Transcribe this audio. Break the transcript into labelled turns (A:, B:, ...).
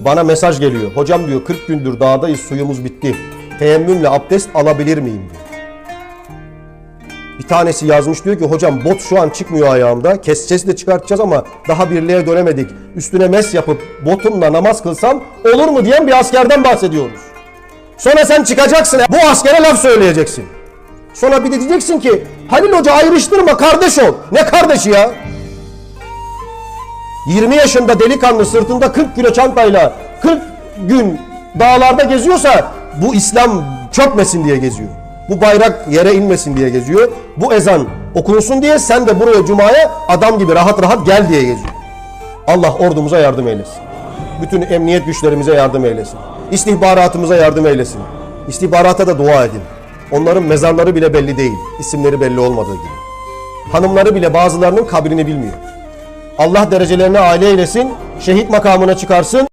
A: Bana mesaj geliyor. Hocam diyor 40 gündür dağdayız suyumuz bitti. Teyemmümle abdest alabilir miyim diyor. Bir tanesi yazmış diyor ki hocam bot şu an çıkmıyor ayağımda. Keseceğiz de çıkartacağız ama daha birliğe dönemedik. Üstüne mes yapıp botumla namaz kılsam olur mu diyen bir askerden bahsediyoruz. Sonra sen çıkacaksın bu askere laf söyleyeceksin. Sonra bir de diyeceksin ki Halil Hoca ayrıştırma kardeş ol. Ne kardeşi ya? 20 yaşında delikanlı sırtında 40 kilo çantayla 40 gün dağlarda geziyorsa bu İslam çökmesin diye geziyor. Bu bayrak yere inmesin diye geziyor. Bu ezan okunsun diye sen de buraya cumaya adam gibi rahat rahat gel diye geziyor. Allah ordumuza yardım eylesin. Bütün emniyet güçlerimize yardım eylesin. İstihbaratımıza yardım eylesin. İstihbarata da dua edin. Onların mezarları bile belli değil. İsimleri belli olmadığı gibi. Hanımları bile bazılarının kabrini bilmiyor. Allah derecelerini aile eylesin, şehit makamına çıkarsın.